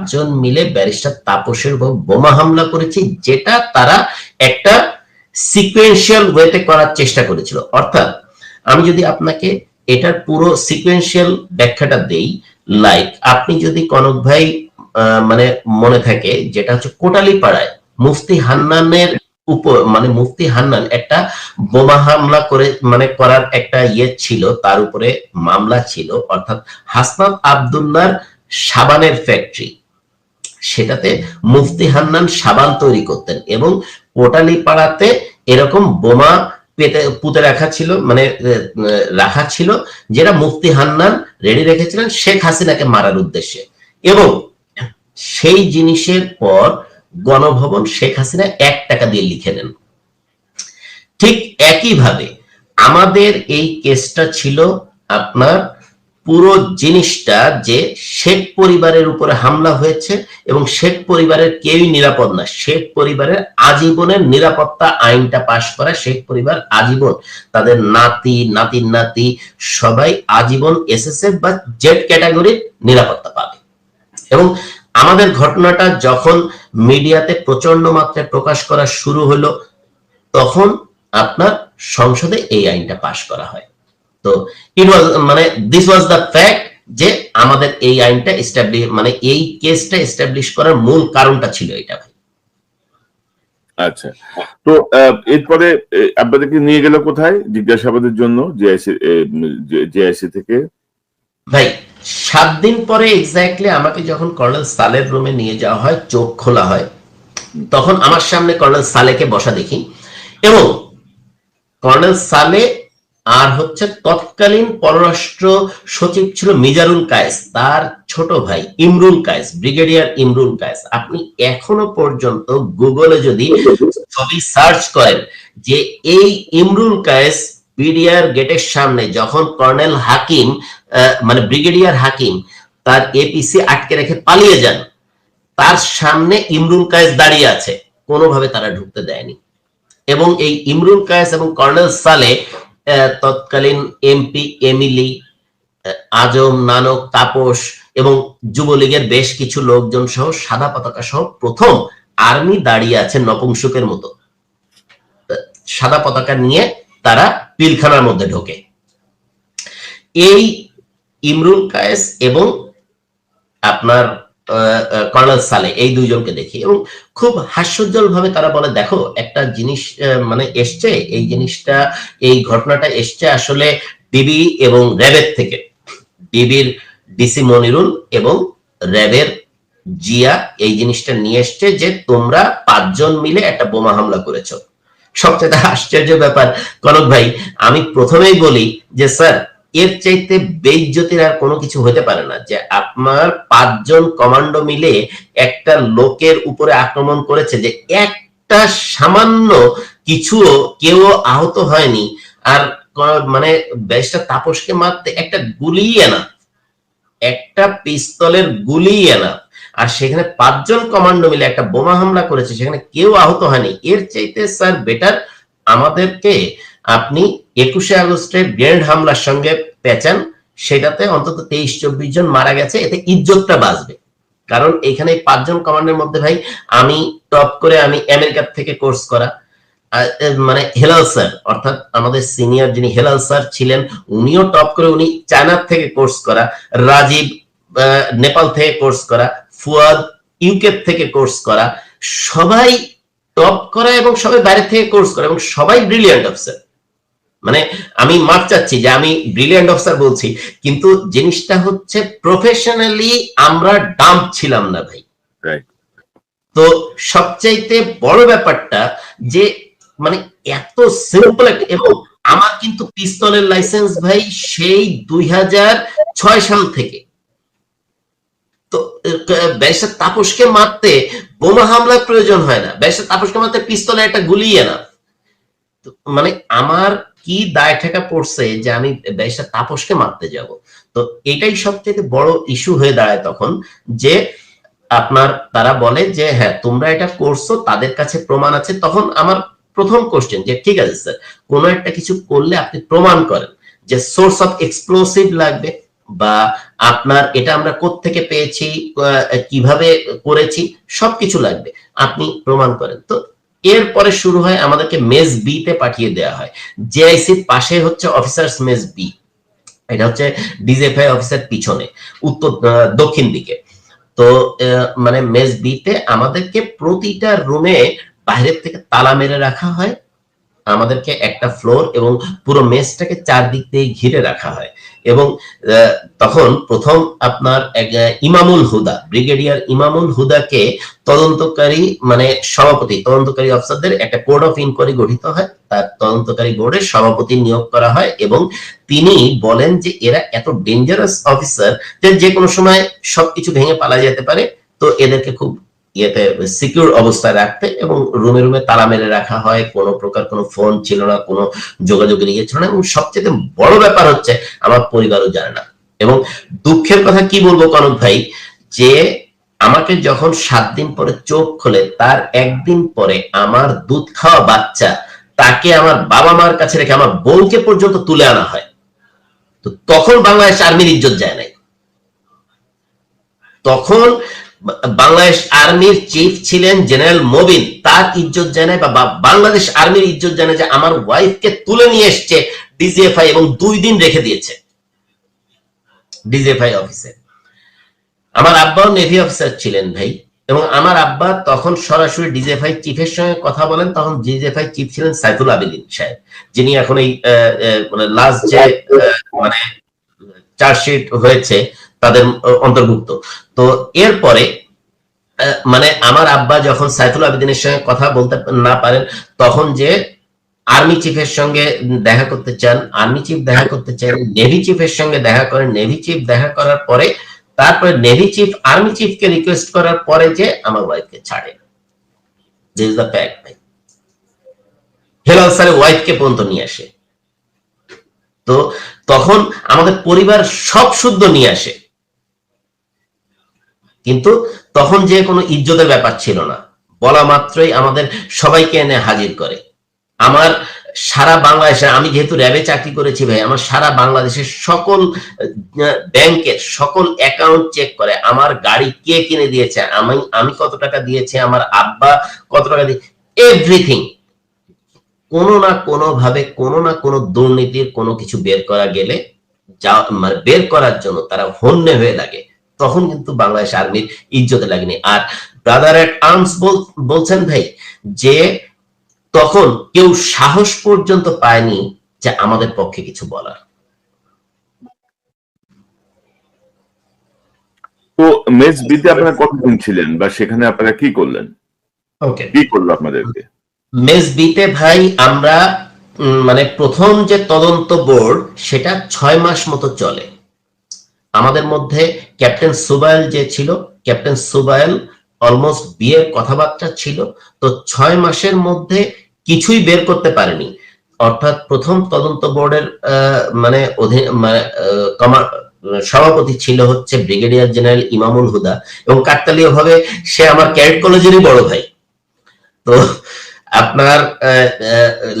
পাঁচজন মিলে ব্যারিস্টার তাপসের উপর বোমা হামলা করেছি, যেটা তারা একটা সিকোয়েন্সিয়াল ওয়েতে করার চেষ্টা করেছিল। অর্থাৎ, আমি যদি আপনাকে এটার পুরো সিকোয়েন্সিয়াল ব্যাখ্যাটা দেই লাইক আপনি যদি কনক ভাই মানে মনে থাকে, যেটা হচ্ছে কোটালি পাড়ায় মুফতি হান্নানের উপর মানে মুফতি হান্নান একটা বোমা হামলা করে মানে করার একটা ইয়ে ছিল, তার উপরে মামলা ছিল, অর্থাৎ হাসনাত আব্দুল্লাহর সাবানের ফ্যাক্টরি সেটাতে মুফতি হান্নান সাবান তৈরি করতেন এবং কোটালি পাড়াতে এরকম বোমা পেতে, পুঁতে রাখা ছিল মানে রাখা ছিল, যেটা মুফতি হান্নান রেডি রেখেছিলেন শেখ হাসিনাকে মারার উদ্দেশ্যে। এবং সেই জিনিসের পর গণভবন শেখ হাসিনা এক টাকা দিয়ে লিখে নেন। ঠিক একইভাবে আমাদের এই কেসটা ছিল আপনার পুরো জিনিসটা যে শেখ পরিবারের উপরে হামলা হয়েছে এবং শেখ পরিবারের কেউই নিরাপদ না। শেখ পরিবারের আজীবনের নিরাপত্তা আইনটা পাশ করা শেখ পরিবার আজীবন। তাদের নাতি, নাতির নাতি সবাই আজীবন এসএসএফ বা জেড ক্যাটাগরির নিরাপত্তা পাবে। এবং আমাদের ঘটনাটা যখন মিডিয়াতে প্রচণ্ড মাত্রায় প্রকাশ করা শুরু হলো, তখন আপনার সংসদে এই আইনটা পাশ করা হয়। তো ইট ওয়াজ মানে দিস ওয়াজ দ্য ফ্যাক্ট যে আমাদের এই আইনটা এস্টাবলিশ মানে এই কেসটা এস্টাবলিশ করার মূল কারণটা ছিল এটা ভাই। আচ্ছা। তো এরপরে আপনাদেরকে নিয়ে গেল কোথায় জিজ্ঞাসাবাদের জন্য জেআইসি জেআইসি থেকে? ভাই সাত দিন পরে এক্স্যাক্টলি আমাকে যখন কর্নেল সালের রুমে নিয়ে যাওয়া হয় চোখ খোলা হয় তখন আমার সামনে কর্নেল সালেকে বসা দেখি। এবং কর্নেল সালে আর হচ্ছে তৎকালীন পররাষ্ট্র সচিব ছিল মিজারুল কায়েস, তার ছোট ভাই ইমরুল কায়েস, ব্রিগেডিয়ার ইমরুল কায়েস। আপনি এখনও পর্যন্ত গুগলে যদি ছবি সার্চ করেন যে এই ইমরুল কায়েস বিডিআর গেটের সামনে যখন কর্নেল হাকিম মানে ব্রিগেডিয়ার হাকিম তার এপিসি আটকে রেখে পালিয়ে যান, তার সামনে ইমরুল কায়েস দাঁড়িয়ে আছে। কোনোভাবে তারা ঢুকতে দেয়নি। এবং এই ইমরুল কায়েস এবং কর্নেল সালে তৎকালীন এমপি এমিলি আজম, নানক, তাপস এবং যুবলীগের বেশ কিছু লোকজন সহ সাদা পতাকা সহ প্রথম আর্মি দাঁড়িয়ে আছে নপুংসকের মতো। সাদা পতাকা নিয়ে তারা পিলখানার মধ্যে ঢোকে। এই ইমরুল কায়েস এবং আপনার কর্নেল সালে এই দুইজনকে দেখি এবং খুব হাস্যোজ্জ্বল ভাবে তারা বলে, দেখো, একটা জিনিস মানে এসছে, এই জিনিসটা, এই ঘটনাটা এসছে আসলে ডিবি এবং র্যাবের থেকে। ডিবির ডিসি মনিরুল এবং র্যাবের জিয়া এই জিনিসটা নিয়ে এসছে যে তোমরা পাঁচজন মিলে একটা বোমা হামলা করেছ। সবচেয়ে আশ্চর্য ব্যাপার। কনক ভাই, আমি প্রথমেই বলি যে, স্যার এর চাইতে বেইজ্জতির আর কোনো কিছু হতে পারে না যে আপনার পাঁচজন কমান্ডো মিলে একটা লোকের উপরে আক্রমণ করেছে যে একটা সামান্য কিছুও কেউ আহত হয়নি। আর মানে ব্যারিস্টার তাপসকে মারতে একটা গুলি এনা একটা পিস্তলের গুলি এনা আর সেখানে পাঁচজন কমান্ডো মিলে একটা বোমা হামলা করেছে, সেখানে কেউ আহত হয়নি। এর চাইতে স্যার বেটার আমাদেরকে আপনি একুশে আগস্টের গ্রেনেড হামলার সঙ্গে পেঁচান, সেটাতে অন্তত তেইশ, চব্বিশ জন মারা গেছে, এতে ইজ্জতটা বাঁচবে। কারণ এখানে পাঁচজন কমান্ডের মধ্যে ভাই, আমি টপ করে আমি আমেরিকার থেকে কোর্স করা। মানে হেলাল স্যার, অর্থাৎ আমাদের সিনিয়র যিনি হেলাল স্যার ছিলেন, উনিও টপ করে উনি চায়নার থেকে কোর্স করা, রাজীব নেপাল থেকে কোর্স করা, ফুয়াদ, ইউকে থেকে কোর্স করা। সবাই টপ করা এবং সবাই বাইরে থেকে কোর্স করা এবং সবাই ব্রিলিয়ান্ট অফিসার। মানে আমি মাপ চাচ্ছি যে আমি ব্রিলিয়ান্ট অফিসার বলছি কিন্তু জিনিসটা হচ্ছে প্রফেশনালি আমরা ডাম্প ছিলাম না ভাই. তো সবচাইতে বড় ব্যাপারটা যে মানে এত সিম্পল এবং আমার কিন্তু পিস্তলের লাইসেন্স ভাই সেই দুই হাজার ছয় সাল থেকে। তো ব্যারিস্টার তাপসকে মারতে বোমা হামলার প্রয়োজন হয় না। ব্যারিস্টার তাপসকে মারতে পিস্তলে একটা গুলিয়ে না। তো মানে আমার কি দায় ঠেকা পড়ছে যে আমি ব্যারিস্টার তাপসকে মারতে যাব? তো এটাই সবচেয়ে বড় ইস্যু হয়ে দাঁড়ায় তখন যে আপনার তারা বলে যে হ্যাঁ তোমরা এটা করছ, তাদের কাছে প্রমাণ আছে। তখন আমার প্রথম কোশ্চেন যে, ঠিক আছে স্যার কোনো একটা কিছু করলে আপনি প্রমাণ করেন যে সোর্স অফ এক্সপ্লোসিভ লাগবে বা আপনার এটা আমরা থেকে পেয়েছি কীভাবে করেছি, সবকিছু লাগবে। আপনি প্রমাণ করেন। তো এরপরে শুরু হয় আমাদেরকে মেস বি তে পাঠিয়ে দেওয়া হয়। জেআইসির পাশে হচ্ছে অফিসার্স মেস বি। এটা হচ্ছে ডিজেফআই অফিসার পিছনে, উত্তর দক্ষিণ দিকে। তো মানে মেস বিতে আমাদেরকে প্রতিটা রুমে বাইরের থেকে তালা মেরে রাখা হয়। আমাদেরকে একটা ফ্লোর এবং পুরো মেসটাকে চারদিক দিয়ে ঘিরে রাখা হয়। এবং তখন প্রথম আপনার ইমামুল হুদা, ব্রিগেডিয়ার ইমামুল হুদাকে তদন্তকারী মানে সভাপতি, তদন্তকারী অফিসারদের একটা কোড অফ ইনকোয়ারি গঠিত হয়। তার তদন্তকারী বোর্ডের সভাপতি নিয়োগ করা হয় এবং তিনি বলেন যে এরা এত ডেঞ্জারাস অফিসার যে কোনো সময় সবকিছু ভেঙে পালা যেতে পারে। তো এদেরকে খুব ইয়েতে সিকিউর অবস্থায় রাখতে এবং রুমে রুমে তালা মেরে রাখা হয়, কোনো প্রকার কোনো ফোন ছিল না, কোনো যোগাযোগের ইয়ে ছিল না এবং সবচেয়ে বড় ব্যাপার হচ্ছে আমার পরিবারও জানে না। এবং দুঃখের কথা কি বলব কনক ভাই? যে আমাকে যখন সাত দিন পরে চোখ খোলে, তার একদিন পরে আমার দুধ খাওয়া বাচ্চা তাকে আমার বাবা মার কাছে রেখে আমার বউকে পর্যন্ত তুলে আনা হয়। তো তখন বাংলাদেশ আর্মির ইজ্জত যায় নাই। তখন বাংলাদেশ আর্মির চিফ ছিলেন জেনারেল মবিন। তার ইজ্জত জানায় বা বাংলাদেশ আর্মির ইজ্জত জানায় যে আমার ওয়াইফকে তুলে নিয়ে এসছে ডিজিএফআই এবং দুই দিন রেখে দিয়েছে। ডিজিএফআই অফিসে আমার আব্বাও নেভি অফিসার ছিলেন ভাই এবং আমার আব্বা তখন সরাসরি ডিজিএফআই চিফের সঙ্গে কথা বলেন, তখন ডিজিএফআই চিফ ছিলেন সাইফুল আবেদিন সাহেব, যিনি এখন এই মানে লাস্ট যে মানে চার্জশিট হয়েছে তাদের অন্তর্ভুক্ত। তো এরপরে মানে আমার আব্বা যখন সাইফুল আবেদিনের সঙ্গে কথা বলতে না পারেন, তখন যে আর্মি চিফের সঙ্গে দেখা করতে চান, আর্মি চিফ দেখা করতে চান নেভি চিফের সঙ্গে দেখা করেন। নেভি চিফ দেখা করার পরে, তারপরে নেভি চিফ আর্মি চিফকে রিকোয়েস্ট করার পরে যে আমার ওয়াইফকে ছাড়ে। হেলাল স্যারের ওয়াইফকে পর্যন্ত নিয়ে আসে। তো তখন আমাদের পরিবার সব শুদ্ধ নিয়ে আসে। কিন্তু তখন যে কোনো ইজ্জতের ব্যাপার ছিল না। বলা মাত্রই আমাদের সবাইকে এনে হাজির করে। আমার সারা বাংলাদেশে, আমি যেহেতু র্যাবে চাকরি করেছি ভাই, আমার সারা বাংলাদেশের সকল ব্যাংকের সকল অ্যাকাউন্ট চেক করে, আমার গাড়ি কে কিনে দিয়েছে, আমি আমি কত টাকা দিয়েছি, আমার আব্বা কত টাকা দিয়ে এভরিথিং কোনো না কোনো ভাবে কোনো না কোনো দুর্নীতির কোনো কিছু বের করা গেলে যা মানে বের করার জন্য তারা হন্যে হয়ে লাগে। তখন কিন্তু বাংলাদেশ আর্মির ইজ্জতে লাগেনি। আর ব্রাদার এট আর্মস বলছেন ভাই যে তখন কেউ সাহস পর্যন্ত পায়নি যে আমাদের পক্ষে কিছু বলার। তো মেস বিতে আপনারা কতদিন ছিলেন বা সেখানে আপনারা কি করলেন? ওকে কি করল আপনাদেরকে? মেস বিতে ভাই আমরা মানে প্রথম যে তদন্ত বোর্ড সেটা ছয় মাস মতো চলে। আমাদের মধ্যে ক্যাপ্টেন সুবাইল যে ছিল, ক্যাপ্টেন সুবাইল অলমোস্ট বিয়ের কথাবার্তা ছিল, তো ছয় মাসের মধ্যে কিছুই বের করতে পারেনি। অর্থাৎ প্রথম তদন্ত বোর্ডের মানে অধীন মানে সভাপতি ছিল হচ্ছে ব্রিগেডিয়ার জেনারেল ইমামুল হুদা এবং কাকতালীয় ভাবে সে আমার ক্যাডেট কলেজেরই বড় ভাই। তো আপনার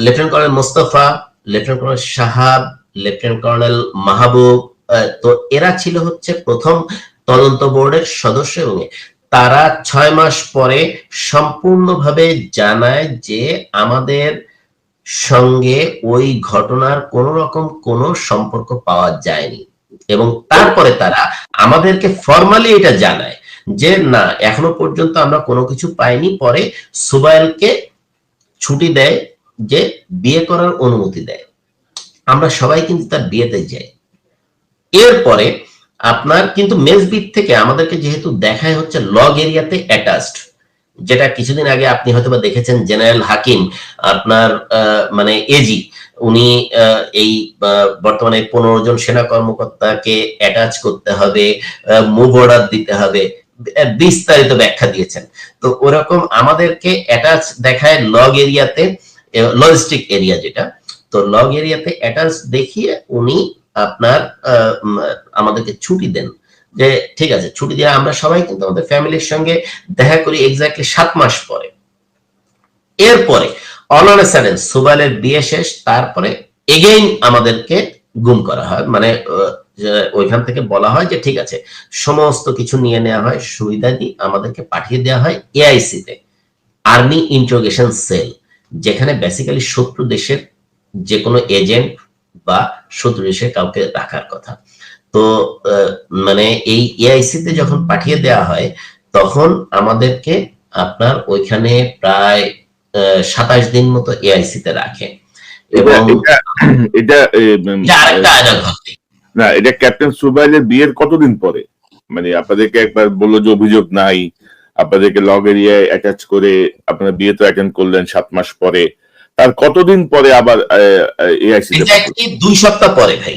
lieutenant colonel Mostafa, lieutenant colonel সাহাব লেফটেন্যান্ট কর্নেল মাহবুব তো এরা ছিল হচ্ছে প্রথম তদন্ত বোর্ডের সদস্য এবং তারা ছয় মাস পরে সম্পূর্ণভাবে জানায় যে আমাদের সঙ্গে ওই ঘটনার কোন রকম কোনো সম্পর্ক পাওয়া যায়নি। এবং তারপরে তারা আমাদেরকে ফর্মালি এটা জানায় যে, না, এখনও পর্যন্ত আমরা কোনো কিছু পাইনি। পরে সুবাইলকে ছুটি দেয় যে বিয়ে করার অনুমতি দেয়। আমরা সবাই কিন্তু তার বিয়েতে যাই। এরপরে আপনার কিন্তু মেজবিট থেকে আমাদেরকে যেহেতু দেখায় হচ্ছে লগ এরিয়াতে অ্যাটাচড যেটা কিছুদিন আগে আপনি হয়তো দেখেছেন জেনারেল হাকিম, আপনার মানে এজি উনি এই বর্তমানে পনেরো জন সেনা কর্মকর্তাকে অ্যাটাচ করতে হবে মুভ অর্ডার দিতে হবে বিস্তারিত ব্যাখ্যা দিয়েছেন। তো ওরকম আমাদেরকে অ্যাটাচ দেখায় লগ এরিয়াতে লজিস্টিক এরিয়া যেটা, তো লগ এরিয়াতে অ্যাটাচ দেখিয়ে উনি আপনার আমাদেরকে ছুটি দেন। যে ঠিক আছে, ছুটি দিয়ে আমরা সবাই কিন্তু আমাদের ফ্যামিলির সঙ্গে দেখা করি এক্স্যাক্টলি সাত মাস পরে। এরপরে অল অন সাডেন সুবাইলের বিয়ে শেষ, তারপরে এগেইন আমাদেরকে গুম করা হয়। মানে ওইখান থেকে বলা হয় যে, ঠিক আছে, সমস্ত কিছু নিয়ে নেওয়া হয়, সুবিধা দিয়ে আমাদেরকে পাঠিয়ে দেওয়া হয় এআইসি তে আর্মি ইন্ট্রোগেশন সেল যেখানে বেসিক্যালি শত্রু দেশের যে কোনো এজেন্ট বা শত্রু দেশের কাউকে রাখার কথা। তো মানে এই এআইসি তে যখন পাঠিয়ে দেওয়া হয় তখন আমাদেরকে আপনার ওইখানে প্রায় সাতাশ দিন মতো এআইসি তে রাখে এবং এটা না এটা ক্যাপ্টেন সুবাইলের বিয়ের কতদিন পরে? মানে আপনাদেরকে একবার বলল যে অভিযোগ নাই আপনাদেরকে লগ এরিয়ায় অ্যাটাচ করে আপনারা বিয়ে তো অ্যাটেন্ড করলেন সাত মাস পরে। তার কতদিন পরে আবার এক্স্যাক্টলি দুই সপ্তাহ পরে ভাই।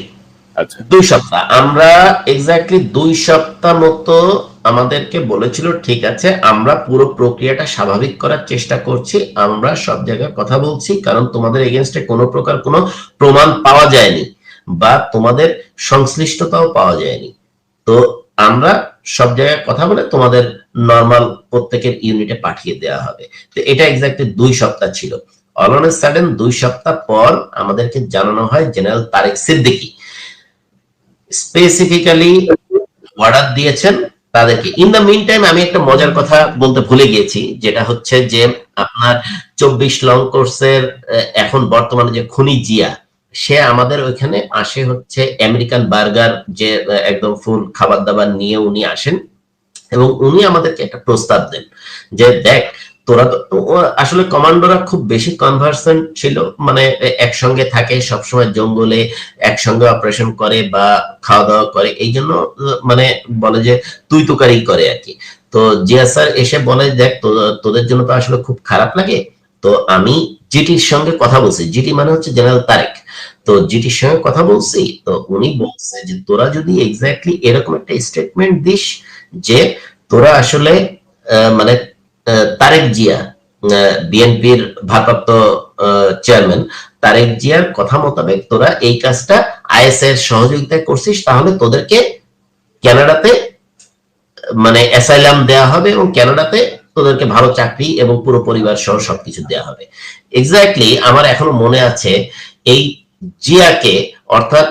আচ্ছা। দুই সপ্তাহ। আমরা এক্স্যাক্টলি দুই সপ্তাহ মতো আমাদেরকে বলেছিল ঠিক আছে আমরা পুরো প্রক্রিয়াটা স্বাভাবিক করার চেষ্টা করছি। আমরা সব জায়গায় কথা বলছি কারণ তোমাদের এগেনস্টে কোনো প্রকার কোনো প্রমাণ পাওয়া যায়নি বা তোমাদের সংশ্লিষ্টতাও পাওয়া যায়নি। তো আমরা সব জায়গায় কথা বলে তোমাদের নর্মাল প্রত্যেকের ইউনিটে পাঠিয়ে দেওয়া হবে। তো এটা এক্স্যাক্টলি দুই সপ্তাহ ছিল। অল অন সাডেন দুই সপ্তাহ পর আমাদেরকে জানানো হয় general Tarek Siddiqui specifically order দিয়েছেন তাদেরকে। ইন দ্য মিন টাইম আমি একটা মজার কথা বলতে ভুলে গিয়েছি, যেটা হচ্ছে যে আপনার চব্বিশ লং কোর্সের এখন বর্তমানে যে খুনি জিয়া, সে আমাদের ওইখানে আসে হচ্ছে আমেরিকান বার্গার যে একদম ফুল খাবার দাবার নিয়ে উনি আসেন এবং উনি আমাদেরকে একটা প্রস্তাব দেন যে, দেখ তোরা তো আসলে কমান্ডোরা খুব বেশি কনভার্সেন্ট ছিল মানে একসঙ্গে থাকে, সবসময় জঙ্গলে একসঙ্গে অপারেশন করে বা খাওয়া দাওয়া করে, এই জন্য মানে বলে যে তুই তুকারি করে আর কি। তো জিয়া স্যার এসে বলে, দেখ তোদের জন্য তো আসলে খুব খারাপ লাগে, তো আমি জিটির সঙ্গে কথা বলছি। জিটি মানে হচ্ছে জেনারেল তারেক। তো জিটির সঙ্গে কথা বলছি, তো উনি বলছে যে, তোরা যদি এক্স্যাক্টলি এরকম একটা স্টেটমেন্ট দিস যে, তোরা আসলে মানে তারেক জিয়া বিএনপির ভারপ্রাপ্ত চেয়ারম্যান তারেক জিয়ার কথা মোতাবেক তোরা এই কাজটা আইএস এর সহযোগিতায় করছিস, তাহলে তোদেরকে কানাডাতে মানে অ্যাসাইলাম দেয়া হবে এবং ক্যানাডাতে তোদেরকে ভালো চাকরি এবং পুরো পরিবার সহ সবকিছু দেয়া হবে। এক্স্যাক্টলি আমার এখনও মনে আছে এই জিয়াকে, অর্থাৎ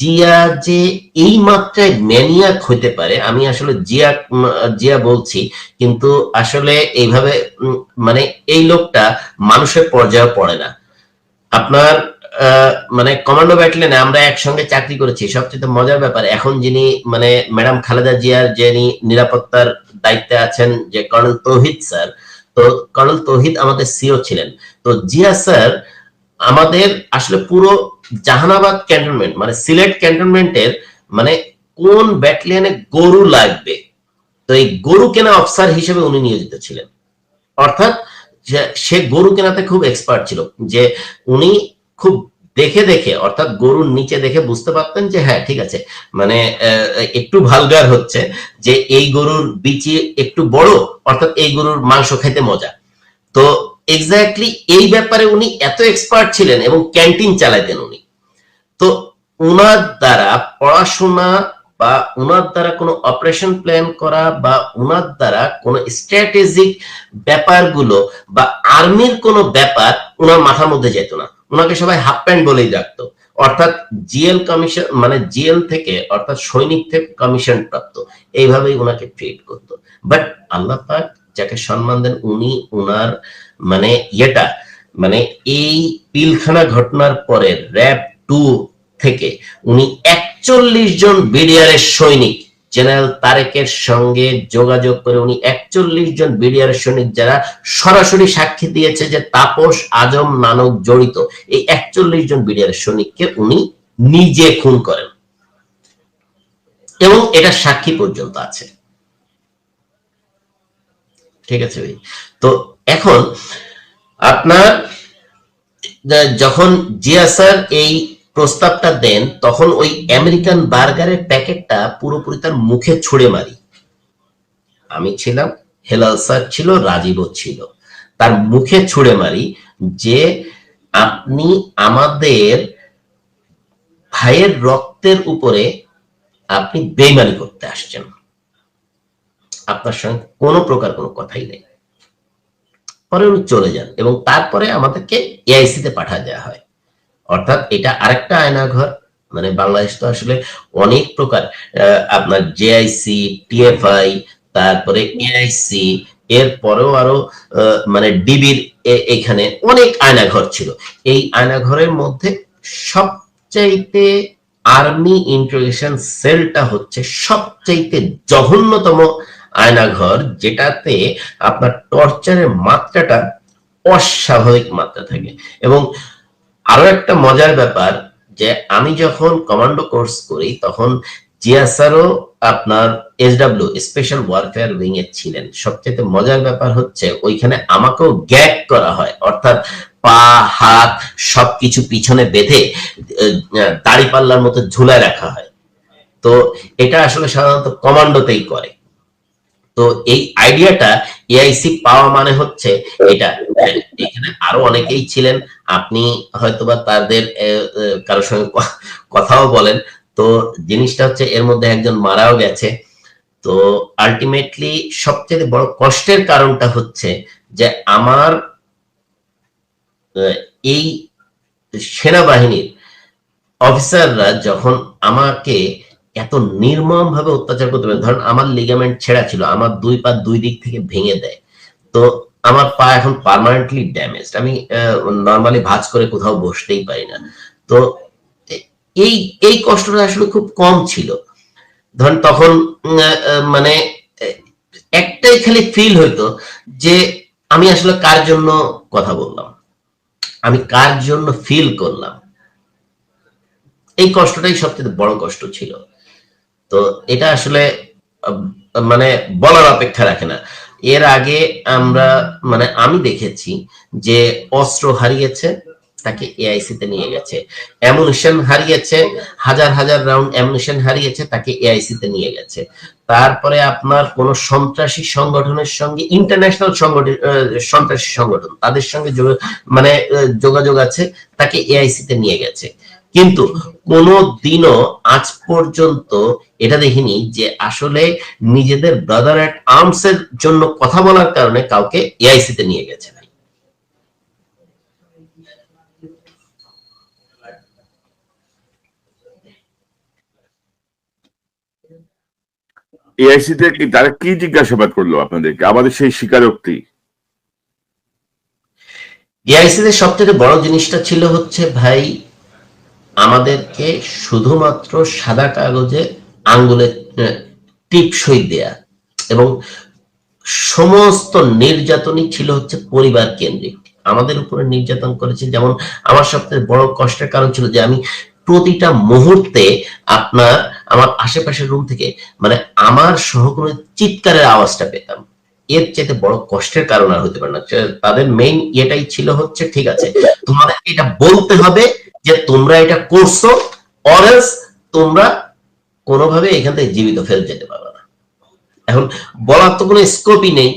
জিয়া যে এই মাত্রায় ম্যানিয়াক হইতে পারে আমি আসলে জিয়া জিয়া বলছি কিন্তু আসলে এইভাবে মানে এই লোকটা মানুষের পর্যায়ে পড়ে না। আপনার আহ, মানে কমান্ডো ব্যাটালিয়নে আমরা একসঙ্গে চাকরি করেছি সবচেয়ে মজার ব্যাপার এখন যিনি মানে ম্যাডাম খালেদা জিয়ার যিনি নিরাপত্তার দায়িত্বে আছেন যে কর্নেল তৌহিদ স্যার তো কর্নেল তৌহিদ আমাদের সিও ছিলেন। তো জিয়া স্যার আমাদের আসলে পুরো জাহানাবাদ ক্যান্টনমেন্ট মানে সিলেট ক্যান্টনমেন্টের মানে কোন ব্যাটালিয়নে গরু লাগবে? তো এই গরু কেনা অফিসার হিসেবে উনি নিয়োজিত ছিলেন। অর্থাৎ সে গরু কেনাতে খুব এক্সপার্ট ছিল, যে উনি খুব দেখে দেখে, অর্থাৎ গরুর নিচে দেখে বুঝতে পারতেন যে হ্যাঁ ঠিক আছে মানে একটু ভালগার হচ্ছে যে এই গরুর বিচি একটু বড়, অর্থাৎ এই গরুর মাংস খেতে মজা। তো এক্স্যাক্টলি এই ব্যাপারে উনি এত এক্সপার্ট ছিলেন এবং ক্যান্টিন চালাতেন উনি। তো উনার দ্বারা পড়াশোনা বা উনার দ্বারা কোনো অপারেশন প্ল্যান করা বা উনার দ্বারা কোনো স্ট্র্যাটেজিক ব্যাপারগুলো বা আর্মির কোনো ব্যাপার উনার মাথার মধ্যে যেত না। উনাকে সবাই হাফ প্যান্ট বলেই ডাকতো। অর্থাৎ জিএল কমিশন মানে জিএল থেকে অর্থাৎ সৈনিক থেকে কমিশন প্রাপ্ত। এইভাবেই উনাকে ট্রিট করতো। বাট আল্লাহ পাক যাকে সম্মান দেন উনি উনার মানে ইয়েটা মানে এই পিলখানা ঘটনার পরে র্যাব টু থেকে উনি একচল্লিশ জন বিডিআরের সৈনিক জেনারেল তারেকের সঙ্গে যোগাযোগ করে উনি একচল্লিশ জন বিডিআর সৈনিক যারা সরাসরি সাক্ষী দিয়েছে যে তাপস আজম নানক জড়িত, এই একচল্লিশ জন বিডিআর সৈনিককে উনি নিজে খুন করেন। এবং এটা সাক্ষী পর্যন্ত আছে। ঠিক আছে ভাই? তো এখন আপনার যখন জিয়া স্যার এই প্রস্তাবটা দেন, তখন ওই আমেরিকান বার্গারের প্যাকেটটা পুরোপুরি তার মুখে ছুঁড়ে মারি। আমি ছিলাম, হেলাল স্যার ছিল, রাজীবও ছিল। তার মুখে ছুঁড়ে মারি যে আপনি আমাদের ভাইয়ের রক্তের উপরে আপনি বেইমানি করতে আসছেন। আপনার সঙ্গে কোনো প্রকার কোনো কথাই নেই। পরে উনি চলে যান এবং তারপরে আমাদেরকে এআইসি তে পাঠা দেওয়া হয়। অর্থাৎ এটা আরেকটা আয়নাঘর। মানে বাংলাদেশ তো আসলে অনেক প্রকার আপনার জেআইসি টিএফআই তারপরে এআইসি এর পরেও আরও মানে ডিবির এখানে অনেক আয়নাঘর ছিল। এই আয়নাঘরের মধ্যে সবচাইতে আর্মি ইন্টারোগেশন সেলটা হচ্ছে সবচাইতে জঘন্যতম আয়নাঘর, যেটাতে আপনার টর্চারের মাত্রাটা অস্বাভাবিক মাত্রা থাকে। এবং আরও একটা মজার ব্যাপার যে আমি যখন কমান্ডো কোর্স করি, তখন জিয়াসারও আপনার এসডব্লিউ স্পেশাল ওয়ারফেয়ার উইং এ ছিলেন। সবচেয়ে মজার ব্যাপার হচ্ছে, ওইখানে আমাকেও গ্যাগ করা হয়। অর্থাৎ পা, হাত সবকিছু পিছনে বেঁধে দাড়ি পাল্লার মতো ঝুলায় রাখা হয়। তো এটা আসলে সাধারণত কমান্ডোতেই করে। তো এই আইডিয়াটা এআইসি পাওয়া মানে হচ্ছে এটা। এখানে আরও অনেকেই ছিলেন, আপনি হয়তোবা তাদের কারোর সঙ্গে কথাও বলেন। তো জিনিসটা হচ্ছে এর মধ্যে একজন মারাও গেছে। তো আলটিমেটলি সবচেয়ে বড় কষ্টের কারণটা হচ্ছে যে আমার এই সেনাবাহিনীর অফিসাররা যখন আমাকে এত নির্মম ভাবে অত্যাচার করতে পারে। ধরেন, আমার লিগামেন্ট ছেঁড়া ছিল, আমার দুই পা দুই দিক থেকে ভেঙে দেয়। তো আমার পা এখন পার্মানেন্টলি ড্যামেজ আমি নর্মালি ভাজ করে কোথাও বসতেই পারি না। তো এই এই কষ্টটা আসলে খুব কম ছিল। ধরেন, তখন মানে একটাই খালি ফিল হইতো যে আমি আসলে কার জন্য কথা বললাম? আমি কার জন্য ফিল করলাম? এই কষ্টটাই সবচেয়ে বড় কষ্ট ছিল। তো এটা আসলে মানে বলার অপেক্ষা রাখে না। এর আগে আমরা মানে আমি দেখেছি যে অস্ত্র হারিয়েছে, তাকে এআইসি তে নিয়ে গেছে। অ্যামুনিশন হারিয়েছে, হাজার হাজার রাউন্ড অ্যামুনিশন হারিয়েছে, তাকে এআইসি তে নিয়ে গেছে। তারপরে আপনার কোন সন্ত্রাসী সংগঠনের সঙ্গে ইন্টারন্যাশনাল সন্ত্রাসী সংগঠন, তাদের সঙ্গে মানে যোগাযোগ আছে, তাকে এআইসি তে নিয়ে গেছে। কিন্তু কোনো দিনও আজ পর্যন্ত এটা দেখিনি যে আসলে নিজেদের ব্রাদার অ্যাট আর্মস এর জন্য কথা বলার কারণে কাউকে এআইসি তে নিয়ে গেছে। এআইসি তে কি তারা কি জিজ্ঞাসাবাদ করল আপনাদেরকে? আমাদের সেই স্বীকারোক্তি। এআইসি তে সবচেয়ে বড় জিনিসটা ছিল হচ্ছে ভাই আমাদেরকে শুধুমাত্র সাদা কাগজে আঙ্গুলে টিপসই দেয়া। এবং সমস্ত নির্যাতনই ছিল হচ্ছে পরিবার কেন্দ্রিক। আমাদের উপরে নির্যাতন করেছে। যেমন আমার সবচেয়ে বড় কষ্টের কারণ ছিল যে আমি প্রতিটা মুহূর্তে আপনার আমার আশেপাশের রুম থেকে মানে আমার সহকর্মীর চিৎকারের আওয়াজটা পেতাম। এর চাইতে বড় কষ্টের কারণ আর হতে পারে না। তাদের মেইন এটাই ছিল হচ্ছে, ঠিক আছে তোমাদের এটা বলতে হবে যে তোমরা এটা করছ অরেলস তোমরা কোনোভাবে এখান থেকে জীবিত ফেরত যেতে পারবে না। এখন বলার তো কোনো স্কোপই নেই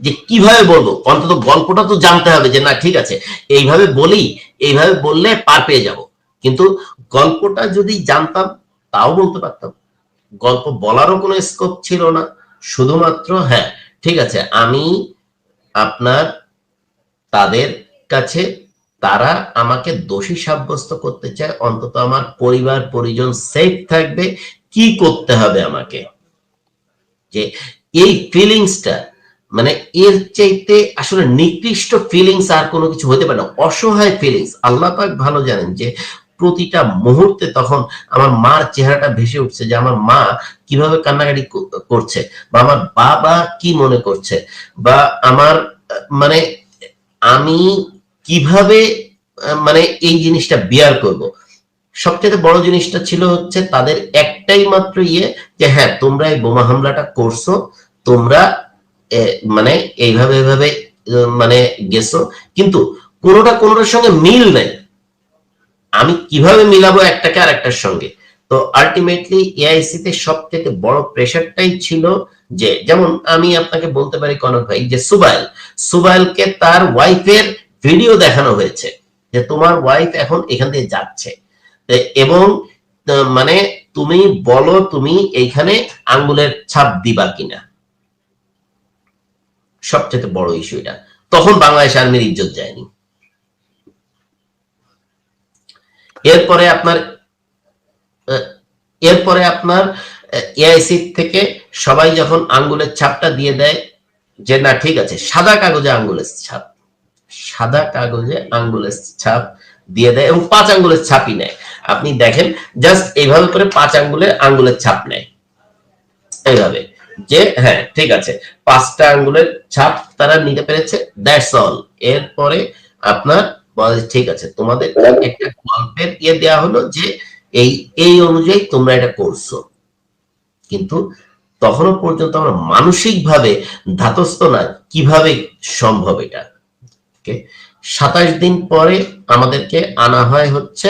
যে কীভাবে বলব। অন্তত গল্পটা তো জানতে হবে যে না, ঠিক আছে, এইভাবে বলি, এইভাবে বললে পার পেয়ে যাব। কিন্তু গল্পটা যদি জানতাম, তাও বলতে পারতাম। গল্প বলারও কোনো স্কোপ ছিল না। শুধুমাত্র হ্যাঁ ঠিক আছে, আমি আপনার, তাদের কাছে তারা আমাকে দোষী সাব্যস্ত করতে চায়, অন্তত আমার পরিবার, পরিজন সেফ থাকবে। কি করতে হবে আমাকে? যে এই ফিলিংসটা মানে এর চাইতে আসলে নিকৃষ্ট ফিলিংস আর কোনো কিছু হতে পারে না। অসহায় ফিলিংস আল্লাহ পাক ভালো জানেন যে প্রতিটা মুহূর্তে তখন আমার মার চেহারাটা ভেসে উঠছে যে আমার মা কীভাবে কান্নাকাটি করছে বা আমার বাবা কি মনে করছে বা আমার মানে আমি কীভাবে মানে এই জিনিসটা বিয়ার করব? সবচেয়ে বড় জিনিসটা ছিল হচ্ছে তাদের একটাই মাত্র ইয়ে যে হ্যাঁ তোমরা এই বোমা হামলাটা করছ, তোমরা মানে এইভাবে এইভাবে মানে গেছো, কিন্তু কোনোটা কোনোটার সঙ্গে মিল নাই। আমি কীভাবে মিলাবো একটাকে আর একটার সঙ্গে? তো আলটিমেটলি এআইসি তে সব থেকে বড় প্রেশারটাই ছিল যে, যেমন আমি আপনাকে বলতে পারি কনক ভাই, যে সুবাইল, সুবাইলকে তার ওয়াইফের ভিডিও দেখানো হয়েছে যে তোমার ওয়াইফ এখন এখান থেকে যাচ্ছে। এবং মানে তুমি বলো তুমি এইখানে আঙ্গুলের ছাপ দিবা কিনা। সবচেয়ে বড় ইস্যু এটা। তখন বাংলাদেশ আর্মির ইজ্জত যায়নি। এরপরে আপনার এরপরে আপনার এআইসি থেকে সবাই যখন আঙ্গুলের ছাপটা দিয়ে দেয় যে, না, ঠিক আছে, সাদা কাগজে আঙ্গুলের ছাপ সাদা কাগজে আঙ্গুলের ছাপ দিয়ে দেয় এবং পাঁচ আঙ্গুলের ছাপই নেয়। আপনি দেখেন জাস্ট এইভাবে করে পাঁচ আঙ্গুলের আঙ্গুলের ছাপ নেয়। এইভাবে। যে হ্যাঁ ঠিক আছে। পাঁচটা আঙ্গুলের ছাপ তারা নিতে পেরেছে দ্যাটস অল এরপরে আপনার ঠিক আছে, তোমাদের একটা গল্পের ইয়ে দেওয়া হলো যে, এই এই অনুযায়ী তোমরা এটা করছ। কিন্তু তখনও পর্যন্ত আমরা মানসিক ভাবে ধাতস্থ না, কীভাবে সম্ভব এটা? সাতাশ দিন পরে আমাদেরকে আনা হয় হচ্ছে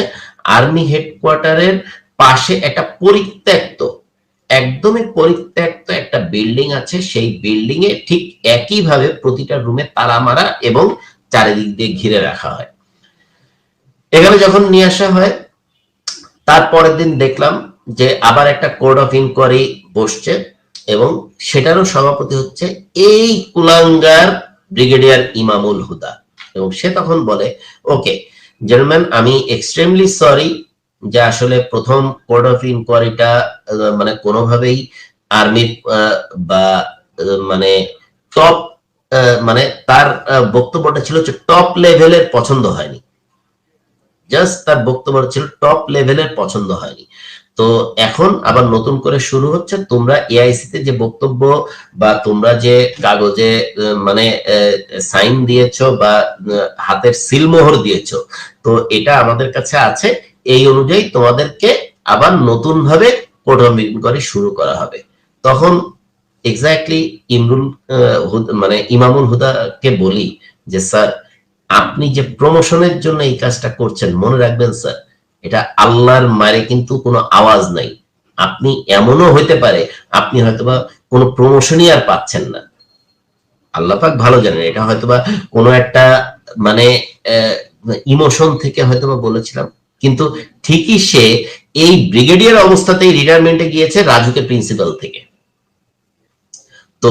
আর্মি হেডকোয়ার্টারের পাশে একটা পরিত্যক্ত, একদমই পরিত্যক্ত একটা বিল্ডিং আছে। সেই বিল্ডিং এ ঠিক একই ভাবে প্রতিটা রুমে তালা মারা এবং চারিদিক দিয়ে ঘিরে রাখা হয়। এখানে যখন নিয়ে আসা হয় তারপরের দিন দেখলাম যে আবার একটা কোর্ট অফ ইনকোয়ারি বসছে এবং সেটারও সভাপতি হচ্ছে এই কুলাঙ্গার ব্রিগেডিয়ার ইমামুল হুদা। এবং সে তখন বলে ওকে জেন্টলম্যান আমি এক্সট্রিমলি সরি যে আসলে প্রথম কোর্ট অফ ইনকোয়ারিটা মানে কোনোভাবেই আর্মির বা মানে টপ মানে তার বক্তব্যটা ছিল যে টপ লেভেলের পছন্দ হয়নি। জাস্ট তার বক্তব্য ছিল টপ লেভেলের পছন্দ হয়নি। তো এখন আবার নতুন করে শুরু হচ্ছে। তোমরা এআইসি তে যে বক্তব্য বা তোমরা যে কাগজে মানে সাইন দিয়েছ বা হাতের সিলমোহর দিয়েছ, তো এটা আমাদের কাছে আছে। এই অনুযায়ী তোমাদেরকে আবার নতুন ভাবে ইনকোয়ারি শুরু করা হবে। তখন এক্স্যাক্টলি ইমরুল মানে ইমামুল হুদাকে বলি যে, স্যার, আপনি যে প্রমোশনের জন্য এই কাজটা করছেন, মনে রাখবেন, স্যার এটা আল্লাহর মারে কিন্তু কোনো আওয়াজ নাই। আপনি এমনও হইতে পারে, আপনি হয়তোবা কোনো প্রমোশনই আর পাচ্ছেন না। আল্লাহ পাক ভালো জানেন, এটা হয়তোবা কোনো একটা মানে ইমোশন থেকে হয়তোবা বলেছিলাম। কিন্তু ঠিকই সে এই ব্রিগেডিয়ার অবস্থাতেই রিটায়ারমেন্টে গিয়েছে রাজুকে প্রিন্সিপাল থেকে। তো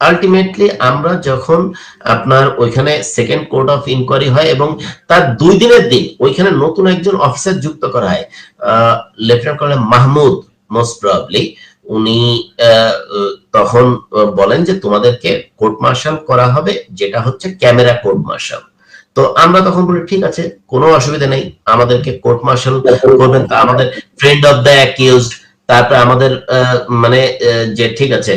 আলটিমেটলি আমরা যখন আপনার ওইখানে সেকেন্ড কোর্ট অফ ইনকোয়ারি হয় এবং তার দুই দিনের দিন ওইখানে নতুন একজন অফিসার যুক্ত করা হয় lieutenant colonel Mahmud most probably উনি তখন বলেন যে তোমাদেরকে কোর্ট মার্শাল করা হবে, যেটা হচ্ছে ক্যামেরা কোর্ট মার্শাল তো আমরা তখন বলি, ঠিক আছে, কোনো অসুবিধা নেই, আমাদেরকে কোর্ট মার্শাল করবেন। তা আমাদের ফ্রেন্ড অফ দ্য অ্যাকিউজড তারপরে আমাদের মানে যে ঠিক আছে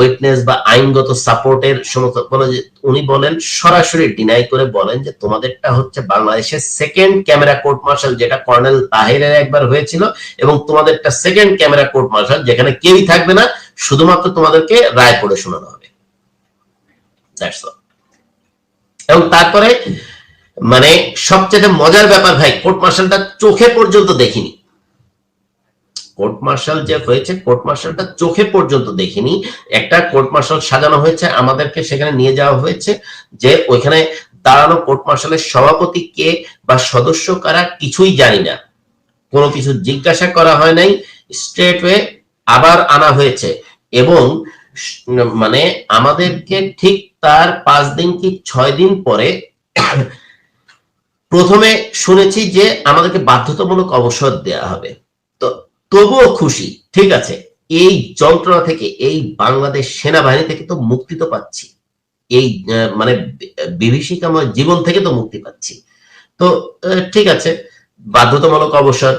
উইটনেস বা আইনগত সাপোর্টের সমস্ত বলে উনি বলেন, সরাসরি ডিনাই করে বলেন যে তোমাদেরটা হচ্ছে বাংলাদেশের সেকেন্ড ক্যামেরা কোর্ট মার্শাল যেটা কর্নেল তাহিরের একবার হয়েছিল, এবং তোমাদেরটা সেকেন্ড ক্যামেরা কোর্ট মার্শাল যেখানে কেউই থাকবে না, শুধুমাত্র তোমাদেরকে রায় পড়ে শোনানো হবে। এবং তারপরে মানে সবচেয়ে মজার ব্যাপার ভাই কোর্ট মার্শালটা চোখে পর্যন্ত দেখিনি। কোর্ট মার্শাল যে হয়েছে, কোর্ট মার্শালটা চোখে পর্যন্ত দেখিনি। একটা কোর্ট মার্শাল সাজানো হয়েছে, আমাদেরকে সেখানে নিয়ে যাওয়া হয়েছে যে ওইখানে দাঁড়ানো কোর্ট মার্শালের সভাপতি কে বা সদস্য কারা কিছুই জানি না। কোনো কিছু জিজ্ঞাসা করা হয় নাই স্ট্রেট ওয়ে আবার আনা হয়েছে এবং মানে আমাদেরকে ঠিক তার পাঁচ দিন কি ছয় দিন পরে প্রথমে শুনেছি যে আমাদেরকে বাধ্যতামূলক অবসর দেয়া হবে। তবুও খুশি। ঠিক আছে, এই যন্ত্রণা থেকে, এই বাংলাদেশ সেনাবাহিনী থেকে তো মুক্তি তো পাচ্ছি। এই মানে বিভীষিকাময় জীবন থেকে তো মুক্তি পাচ্ছি। তো ঠিক আছে, বাধ্যতামূলক অবসর।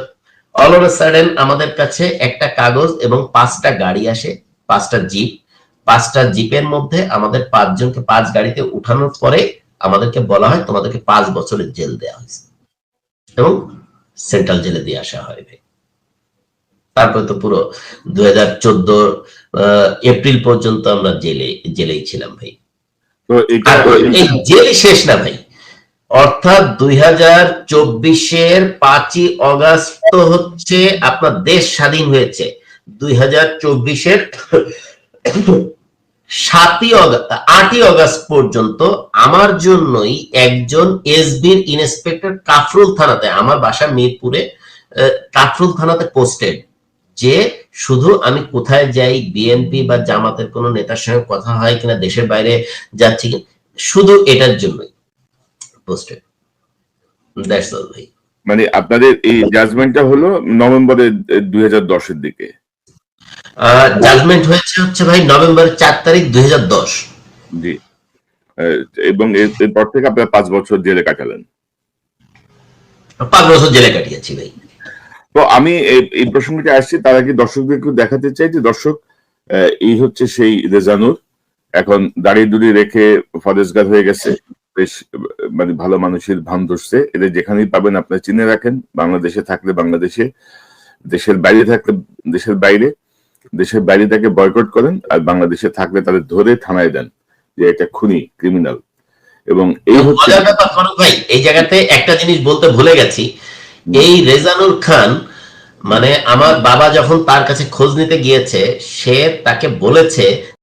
অল অফ সাডেন আমাদের কাছে একটা কাগজ এবং পাঁচটা গাড়ি আসে, পাঁচটা জিপ। পাঁচটা জিপের মধ্যে আমাদের পাঁচজনকে পাঁচ গাড়িতে উঠানোর পরে আমাদেরকে বলা হয়, তোমাদেরকে পাঁচ বছরের জেল দেওয়া হয়েছে। এবং সেন্ট্রাল জেলে দিয়ে আসা হয়। তারপরে তো পুরো দুই হাজার চোদ্দ এপ্রিল পর্যন্ত আমরা জেলে জেলেই ছিলাম ভাই। এই জেল শেষ না ভাই। অর্থাৎ দুই হাজার চব্বিশের পাঁচই অগাস্ট হচ্ছে আপনার দেশ স্বাধীন হয়েছে। দুই হাজার চব্বিশের সাতই আটই অগাস্ট পর্যন্ত আমার জন্যই একজন এসবির ইন্সপেক্টর কাফরুল থানাতে আমার বাসা মিরপুরে কাফরুল থানাতে পোস্টেড যে শুধু আমি কোথায় যাই বিএনপি বা জামাতের কোনো নেতার সঙ্গে কথা হয় কিনা দেশের বাইরে যাচ্ছি কিনা শুধু এটার জন্যই পোস্টেড দ্যাটস অল ভাই। মানে আপনাদের এই জাজমেন্টটা হলো নভেম্বরের দুই হাজার দশের দিকে। জাজমেন্ট হয়েছে হচ্ছে ভাই নভেম্বরের চার তারিখ দুই হাজার দশ। জি। এবং এর- এরপর থেকে আপনারা পাঁচ বছর জেলে কাটালেন। পাঁচ বছর জেলে কাটিয়েছি ভাই। তো আমি এই- প্রসঙ্গটি আসছি তার আগে দর্শকদের একটু দেখাতে চাই যে দর্শক এই হচ্ছে সেই রেজানুর। এখন দাড়ি দুড়ি রেখে ফরেজগার হয়ে গেছে বেশ মানে ভালো মানুষের ভান ধরছে। এদের যেখানেই পাবেন আপনারা চিনে রাখেন বাংলাদেশে থাকলে বাংলাদেশে দেশের বাইরে থাকলে দেশের বাইরে দেশের বাইরে তাকে বয়কট করেন আর বাংলাদেশে থাকলে তাদের ধরে থানায় দেন যে এটা খুনি ক্রিমিনাল। এবং এই হচ্ছে ভাই এই জায়গাতে একটা জিনিস বলতে ভুলে গেছি। এই রেজানুর খান মানে আমার বাবা যখন তার কাছে খোঁজ নিতে গিয়েছে, সে তাকে বলেছে